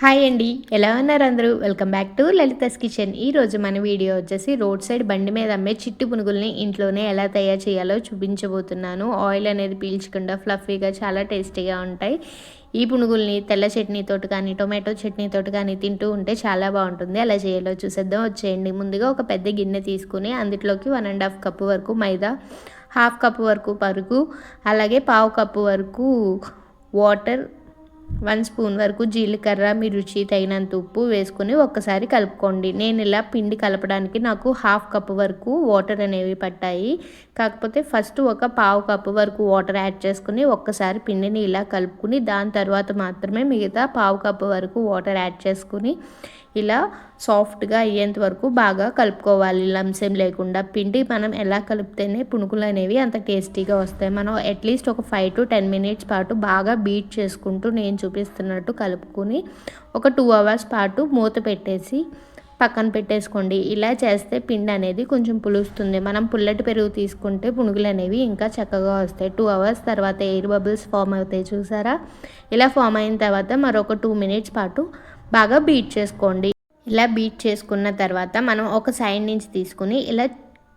Hi అండి ఎలా ఉన్నారు అందరూ? Welcome back to Lalitha's kitchen. ఈరోజు మన వీడియో వచ్చేసి రోడ్ సైడ్ బండి మీద అమ్మే చిట్టి పునుగుల్ని ఇంట్లోనే ఎలా తయారు చేయాలో చూపించబోతున్నాను. ఆయిల్ అనేది పీల్చకుండా ఫ్లఫీగా చాలా టేస్టీగా ఉంటాయి. ఈ పునుగుల్ని తెల్ల చట్నీతోటి కానీ టొమాటో చట్నీతోటి కానీ తింటూ ఉంటే చాలా బాగుంటుంది. అలా చేయాలో చూసేద్దాం. వచ్చేయండి. ముందుగా ఒక పెద్ద గిన్నె తీసుకుని అందులోకి వన్ అండ్ హాఫ్ కప్పు వరకు మైదా హాఫ్ కప్పు వరకు పరుగు అలాగే పావు కప్పు వరకు వాటర్ వన్ స్పూన్ వరకు జీలకర్ర మీ రుచి తగినంత ఉప్పు వేసుకొని ఒక్కసారి కలుపుకోండి. నేను ఇలా పిండి కలపడానికి నాకు హాఫ్ కప్ వరకు వాటర్ అనేవి పట్టాయి. కాకపోతే ఫస్ట్ ఒక పావు కప్పు వరకు వాటర్ యాడ్ చేసుకుని ఒక్కసారి పిండిని ఇలా కలుపుకుని దాని తర్వాత మాత్రమే మిగతా పావు కప్పు వరకు వాటర్ యాడ్ చేసుకుని ఇలా సాఫ్ట్గా అయ్యేంత వరకు బాగా కలుపుకోవాలి. లంసెం లేకుండా పిండి మనం ఎలా కలిపితేనే పునుకులు అనేవి అంత టేస్టీగా వస్తాయి. మనం అట్లీస్ట్ ఒక ఫైవ్ టు టెన్ మినిట్స్ పాటు బాగా బీట్ చేసుకుంటూ నేను చూపిస్తున్నట్టు కలుపుకొని ఒక టూ అవర్స్ పాటు మూత పెట్టేసి పక్కన పెట్టేసుకోండి. ఇలా చేస్తే పిండి అనేది కొంచెం పులుస్తుంది. మనం పుల్లటి పెరుగు తీసుకుంటే పునుగులు అనేవి ఇంకా చక్కగా వస్తాయి. టూ అవర్స్ తర్వాత ఎయిర్ బబుల్స్ ఫామ్ అవుతాయి చూసారా? ఇలా ఫామ్ అయిన తర్వాత మరొక టూ మినిట్స్ పాటు బాగా బీట్ చేసుకోండి. ఇలా బీట్ చేసుకున్న తర్వాత మనం ఒక సైడ్ నుంచి తీసుకుని ఇలా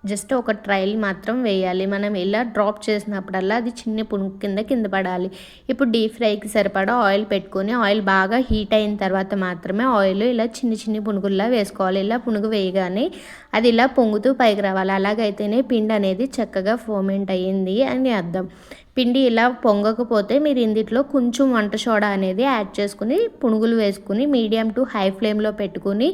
జస్ట్ ఒక ట్రైల్ మాత్రం వేయాలి. మనం ఇలా డ్రాప్ చేసినప్పుడల్లా అది చిన్న పునుగు కింద కింద పడాలి. ఇప్పుడు డీప్ ఫ్రైకి సరిపడా ఆయిల్ పెట్టుకొని ఆయిల్ బాగా హీట్ అయిన తర్వాత మాత్రమే ఆయిల్ ఇలా చిన్న చిన్న పునుగుల్లా వేసుకోవాలి. ఇలా పునుగు వేయగానే అది ఇలా పొంగుతూ పైకి రావాలి. అలాగైతేనే పిండి అనేది చక్కగా ఫోమెంట్ అయ్యింది అని అర్థం. పిండి ఇలా పొంగకపోతే మీరు ఇందిట్లో కొంచెం వంట సోడా అనేది యాడ్ చేసుకుని పునుగులు వేసుకుని మీడియం టు హై ఫ్లేమ్లో పెట్టుకుని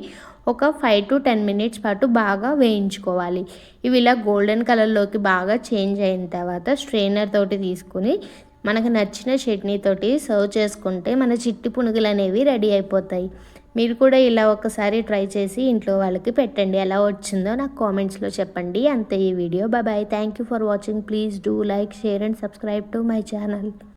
ఒక ఫైవ్ టు టెన్ మినిట్స్ పాటు బాగా వేయించుకోవాలి. ఇవి ఇలా గోల్డెన్ కలర్లోకి బాగా చేంజ్ అయిన తర్వాత స్ట్రెయినర్ తోటి తీసుకుని మనకు నచ్చిన చట్నీతోటి సర్వ్ చేసుకుంటే మన చిట్టి పునుగులు అనేవి రెడీ అయిపోతాయి. మీరు కూడా ఇలా ఒకసారి ట్రై చేసి ఇంట్లో వాళ్ళకి పెట్టండి. ఎలా వచ్చిందో నాకు కామెంట్స్లో చెప్పండి. అంతే ఈ video bye thank you for watching please do like share and subscribe to my channel